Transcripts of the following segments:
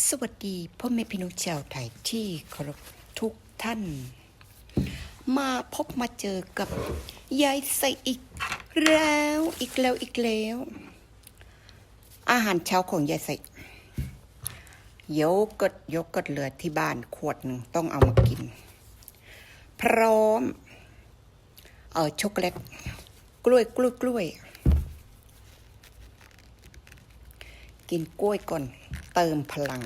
สวัสดีพ่อแม่พี่น้องชาวไทยที่เคารพทุกท่าน มาพบมาเจอกับยายใส่อีกแล้วอีกแล้วอีกแล้ว อาหารเช้าของยายใส่โยเกิร์ตโยเกิร์ตเหลือที่บ้านขวดหนึ่งต้องเอามากิน พร้อม เออช็อกโกแลตกล้วยกล้วยกล้วย กินกล้วยก่อน เติมพลัง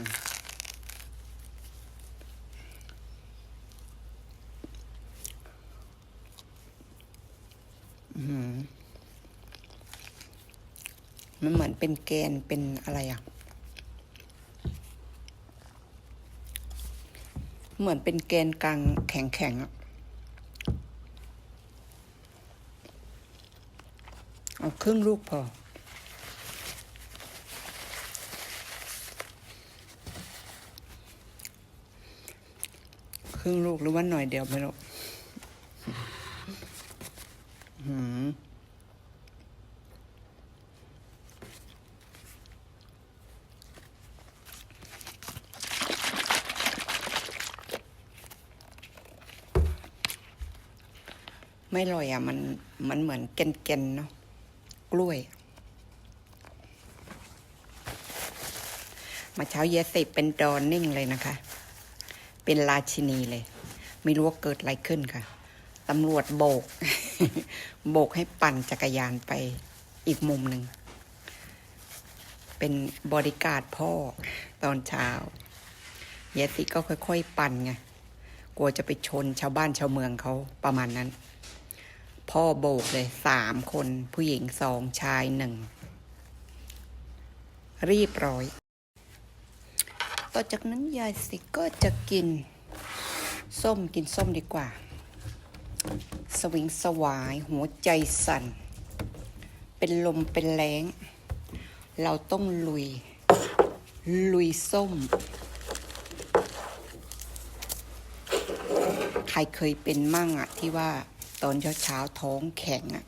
มันเหมือนเป็นแกนเป็นอะไรอะ เหมือนเป็นแกนกลางแข็งๆอะเอาครึ่งลูกพอ รึ่งลูกหรือว่าหน่อยเดียวไม่รู้หืมไม่อร่อยอะ มันมันเหมือนแกนๆเนาะกล้วย มาเช้าเยสิเป็นดอนนิ่งเลยนะคะ เป็นราชินีเลย ไม่รู้ว่าเกิดอะไรขึ้นค่ะตำรวจโบก โบกให้ปั่นจักรยานไปอีกมุมหนึ่ง เป็นบริการพ่อตอนเช้าเยสิก็ค่อย ๆ ปั่นไงกลัวจะไปชนชาวบ้านชาวเมืองเขาประมาณนั้น พ่อโบกเลยสามคนผู้หญิงสองชายหนึ่ง รีบร้อย ต่อจากนั้นยายสิก็จะกิน ส้มกินส้มดีกว่า สวิงสวายหัวใจสั่น เป็นลมเป็นแรงเราต้องลุย ลุยส้ม ใครเคยเป็นมั่งอะที่ว่าตอนเช้าๆท้องแข็งอะ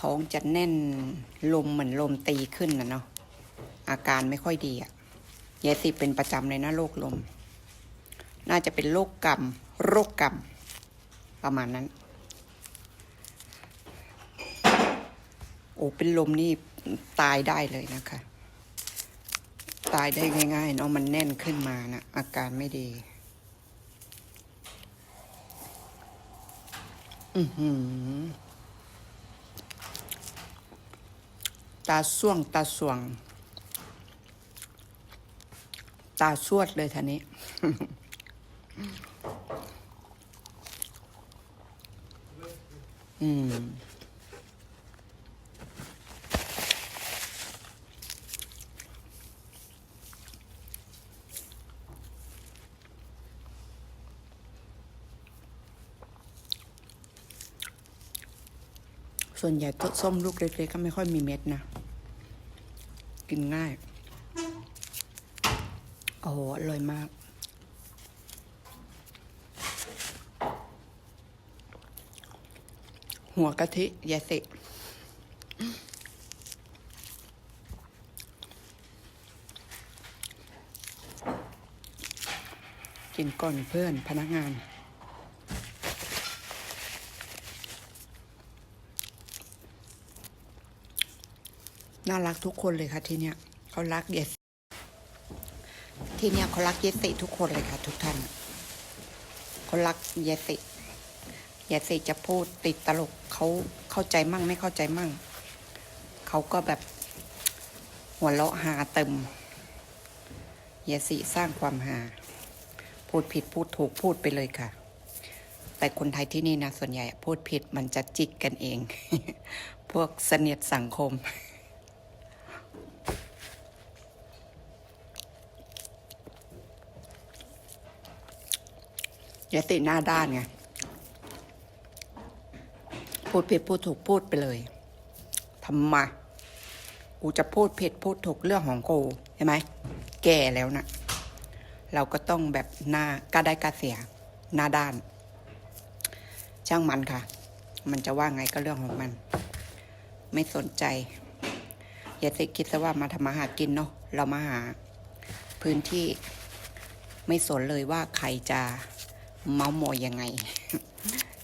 ท้องจะแน่นลมเหมือนลมตีขึ้นนะเนาะอาการไม่ค่อยดีอะ ยายสิเป็นประจำเลยนะโรคลม น่าจะเป็นโรคกรรม โรคกรรม ประมาณนั้น โอ้เป็นลมนี่ตายได้เลยนะคะ ตายได้ง่ายๆเนาะมันแน่นขึ้นมานะอาการไม่ดี อือหือ ตาส่วงตาสวง ตาสวดเลยท่านี้ อืมส่วนใหญ่ต้นส้มลูกเล็กๆก็ไม่ค่อยมีเม็ดนะ กินง่าย โอ้โหอร่อยมาก หัวกะทิยาสิกินก่อนเพื่อนพนักงานน่ารักทุกคนเลยค่ะที่เนี้ยเขารักเยส ที่เนี่ยเขารักเยสิทุกคนเลยค่ะ ทุกท่านเขารักเยสิเยสิจะพูดติดตลกเขาเข้าใจมั่งไม่เข้าใจมั่ง เขาก็แบบหัวเราะหาเต็มเยสิสร้างความหา พูดผิดพูดถูกพูดไปเลยค่ะ แต่คนไทยที่นี่นะส่วนใหญ่พูดผิดมันจะจิกกันเอง พวกเสนียดสังคม ยายติหน้าด้านไง พูดผิดพูดถูกพูดไปเลยทำไมากูจะพูดผิดพูดถูกเรื่องของกูใช่ไหม แก่แล้วนะเราก็ต้องแบบหน้ากล้าได้กล้าเสีย หน้าด้าน ช่างมันค่ะ มันจะว่าไงก็เรื่องของมัน ไม่สนใจ อย่าสิคิดซะว่ามาทำมาหากินเนาะเรามาหา พื้นที่ไม่สนเลยว่าใครจะ เมาส์มอยยังไง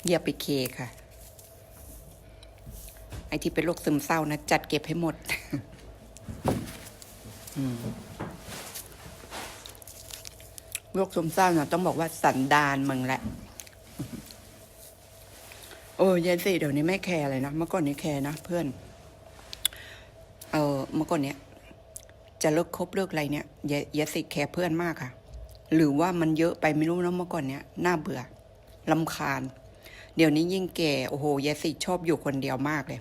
อย่าไปเคค่ะ ไอที่เป็นโรคซึมเศร้านะ จัดเก็บให้หมดโรคซึมเศร้านะต้องบอกว่าสันดานมึงแหละโอ้ยายสิเดี๋ยวนี้ไม่แคร์เลยนะเมื่อก่อนนี้แคร์นะเพื่อน เออเมื่อก่อนเนี้ยจะเลิกคบเลิกอะไรเนี่ยยายยายสิแคร์เพื่อนมากค่ะ หรือว่ามันเยอะไปไม่รู้นะเมื่อก่อนเนี้ยน่าเบื่อลำคาญ เดี๋ยวนี้ยิ่งแก่โอ้โหยายสิชอบอยู่คนเดียวมากเลย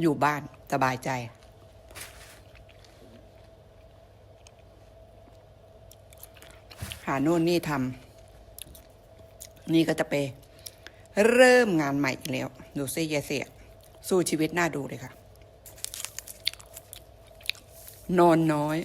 อยู่บ้านสบายใจ หาโน่นนี่ทำนี่ก็จะไป เริ่มงานใหม่แล้ว ดูซิยายเสียสู้ชีวิตน่าดูเลยค่ะ นอนน้อย